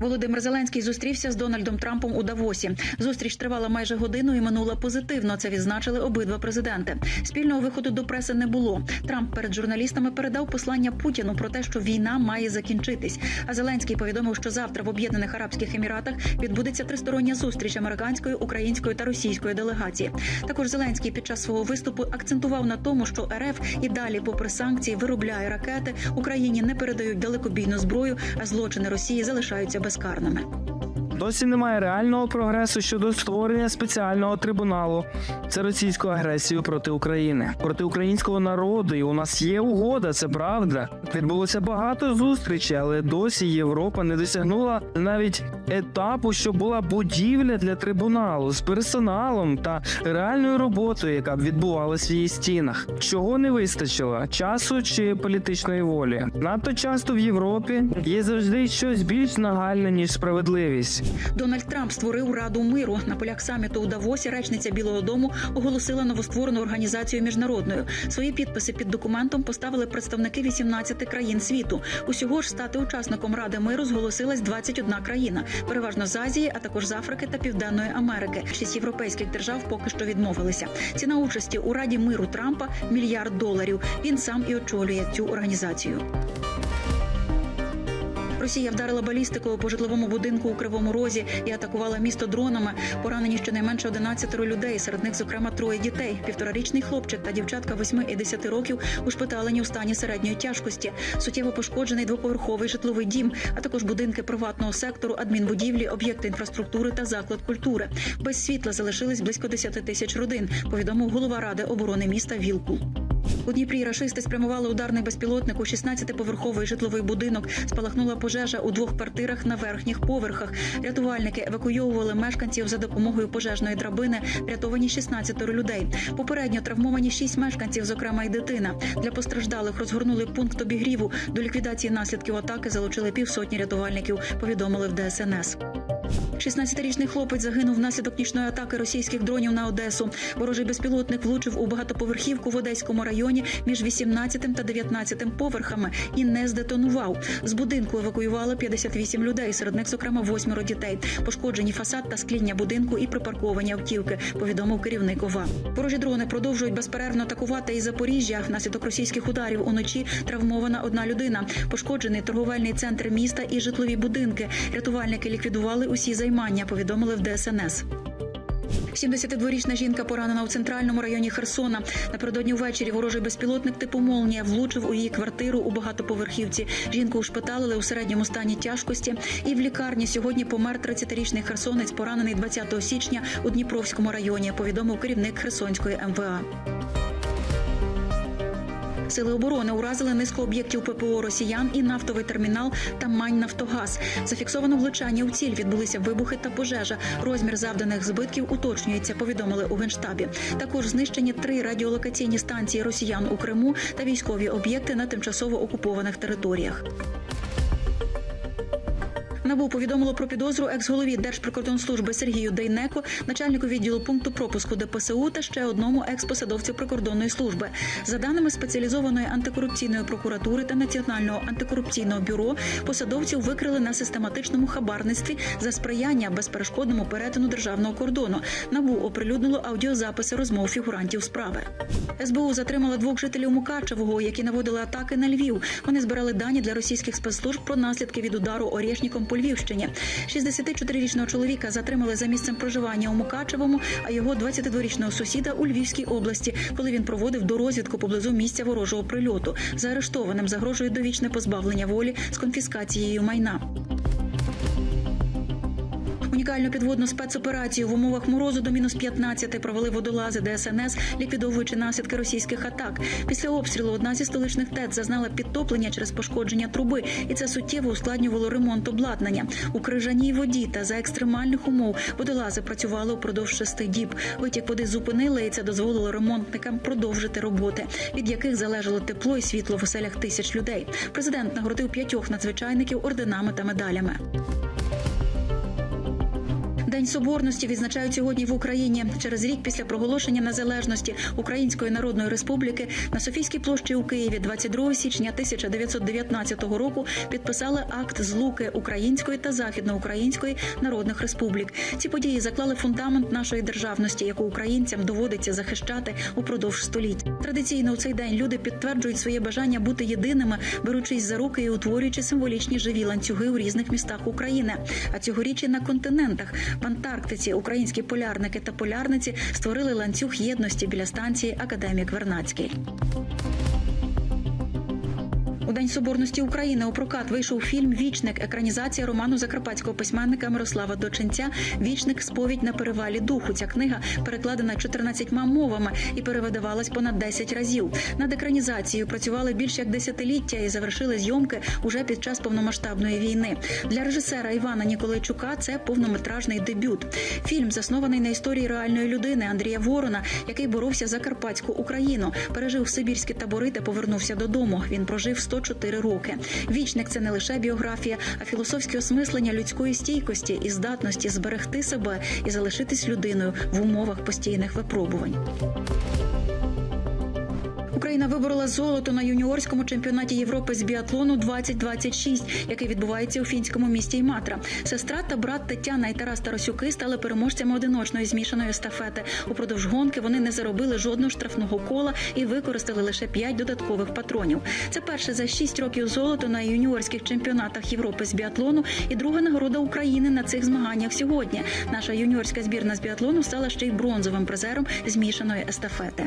Володимир Зеленський зустрівся з Дональдом Трампом у Давосі. Зустріч тривала майже годину і минула позитивно. Це відзначили обидва президенти. Спільного виходу до преси не було. Трамп перед журналістами передав послання Путіну про те, що війна має закінчитись. А Зеленський повідомив, що завтра в Об'єднаних Арабських Еміратах відбудеться тристороння зустріч американської, української та російської делегації. Також Зеленський під час свого виступу акцентував на тому, що РФ і далі, попри санкції, виробляє ракети. Україні не передають далекобійну зброю, а злочини Росії залишаються безкарними. Досі немає реального прогресу щодо створення спеціального трибуналу за російську агресію проти України, проти українського народу. І у нас є угода, це правда. Відбулося багато зустрічей, але досі Європа не досягнула навіть етапу, що була будівля для трибуналу з персоналом та реальною роботою, яка б відбувалась в її стінах. Чого не вистачило? Часу чи політичної волі? Надто часто в Європі є завжди щось більш нагальне ніж справедливість. Дональд Трамп створив Раду миру на полях саміту у Давосі. Речниця Білого Дому оголосила новостворену організацію міжнародною. Свої підписи під документом поставили представники 18 країн світу. Усього ж стати учасником Ради миру зголосилась 21 країна, переважно з Азії, а також з Африки та Південної Америки. Шість європейських держав поки що відмовилися. Ціна участі у Раді миру Трампа мільярд доларів. Він сам і очолює цю організацію. Росія вдарила балістикою по житловому будинку у Кривому Розі і атакувала місто дронами. Поранені щонайменше 11 людей. Серед них, зокрема, троє дітей: півторарічний хлопчик та дівчатка 8 і 10 років ушпиталені у стані середньої тяжкості. Суттєво пошкоджений двоповерховий житловий дім, а також будинки приватного сектору, адмінбудівлі, об'єкти інфраструктури та заклад культури. Без світла залишились близько 10 тисяч родин. Повідомив голова ради оборони міста Вілкул. У Дніпрі рашисти спрямували ударний безпілотник у 16-поверховий житловий будинок. Спалахнула пожежа у двох квартирах на верхніх поверхах. Рятувальники евакуйовували мешканців за допомогою пожежної драбини. Врятовані 16 людей. Попередньо травмовані 6 мешканців, зокрема й дитина. Для постраждалих розгорнули пункт обігріву. До ліквідації наслідків атаки залучили півсотні рятувальників. Повідомили в ДСНС. 16-річний хлопець загинув внаслідок нічної атаки російських дронів на Одесу. Ворожий безпілотник влучив у багатоповерхівку в Одеському районі між 18 та 19 поверхами і не здетонував. З будинку евакуювали 58 людей, серед них, зокрема, восьмеро дітей. Пошкоджені фасад та скління будинку і припарковані автівки. Повідомив керівник ОВА. Ворожі дрони продовжують безперервно атакувати і Запоріжжя. Внаслідок російських ударів уночі травмована одна людина. Пошкоджений торговельний центр міста і житлові будинки. Рятувальники ліквідували усі займання. Повідомили в ДСНС. 72-річна жінка поранена у центральному районі Херсона. Напередодні ввечері ворожий безпілотник типу Молнія влучив у її квартиру у багатоповерхівці. Жінку ушпиталили у середньому стані тяжкості. І в лікарні сьогодні помер 30-річний херсонець, поранений 20 січня у Дніпровському районі. Повідомив керівник Херсонської МВА. Сили оборони уразили низку об'єктів ППО росіян і нафтовий термінал та Мань Нафтогаз. Зафіксовано влучання у ціль. Відбулися вибухи та пожежа. Розмір завданих збитків уточнюється. Повідомили у генштабі. Також знищені три радіолокаційні станції росіян у Криму та військові об'єкти на тимчасово окупованих територіях. НАБУ повідомило про підозру екс-голові Держприкордонслужби Сергію Дейнеко, начальнику відділу пункту пропуску ДПСУ та ще одному екс-посадовцю прикордонної служби. За даними спеціалізованої антикорупційної прокуратури та Національного антикорупційного бюро, посадовців викрили на систематичному хабарництві за сприяння безперешкодному перетину державного кордону. НАБУ оприлюднило аудіозаписи розмов фігурантів справи. СБУ затримала двох жителів Мукачевого, які наводили атаки на Львів. Вони збирали дані для російських спецслужб про наслідки від удару Орєшніком по Львівщині. 64-річного чоловіка затримали за місцем проживання у Мукачевому, а його 22-річного сусіда у Львівській області, коли він проводив дорозвідку поблизу місця ворожого прильоту. Заарештованим загрожує довічне позбавлення волі з конфіскацією майна. Унікальну підводну спецоперацію в умовах морозу до мінус 15 провели водолази ДСНС, ліквідовуючи наслідки російських атак. Після обстрілу одна зі столичних ТЕЦ зазнала підтоплення через пошкодження труби, і це суттєво ускладнювало ремонт обладнання. У крижаній воді та за екстремальних умов водолази працювали упродовж шести діб. Витік води зупинили, і це дозволило ремонтникам продовжити роботи, від яких залежало тепло і світло в оселях тисяч людей. Президент нагородив п'ятьох надзвичайників орденами та медалями. День соборності відзначають сьогодні в Україні. Через рік після проголошення незалежності Української Народної Республіки на Софійській площі у Києві 22 січня 1919 року підписали акт злуки Української та Західноукраїнської народних республік. Ці події заклали фундамент нашої державності, яку українцям доводиться захищати упродовж століть. Традиційно у цей день люди підтверджують своє бажання бути єдиними, беручись за руки і утворюючи символічні живі ланцюги у різних містах України. А цьогоріч і на континентах в Антарктиці українські полярники та полярниці створили ланцюг єдності біля станції Академік Вернацький. У День Соборності України у прокат вийшов фільм Вічник, екранізація роману закарпатського письменника Мирослава Доченця Вічник сповідь на перевалі духу. Ця книга перекладена 14 мовами і перевидавалась понад 10 разів. Над екранізацією працювали більш як десятиліття і завершили зйомки уже під час повномасштабної війни. Для режисера Івана Ніколайчука це повнометражний дебют. Фільм заснований на історії реальної людини Андрія Ворона, який боровся за Карпатську Україну, пережив сибірські табори та повернувся додому. Він прожив 104 роки. Вічник це не лише біографія, а філософське осмислення людської стійкості і здатності зберегти себе і залишитись людиною в умовах постійних випробувань. Україна виборола золото на юніорському чемпіонаті Європи з біатлону 2026, який відбувається у фінському місті Іматра. Сестра та брат Тетяна і Тарас Тарасюки стали переможцями одиночної змішаної естафети. Упродовж гонки вони не заробили жодного штрафного кола і використали лише 5 додаткових патронів. Це перше за 6 років золото на юніорських чемпіонатах Європи з біатлону і друга нагорода України на цих змаганнях сьогодні. Наша юніорська збірна з біатлону стала ще й бронзовим призером змішаної естафети.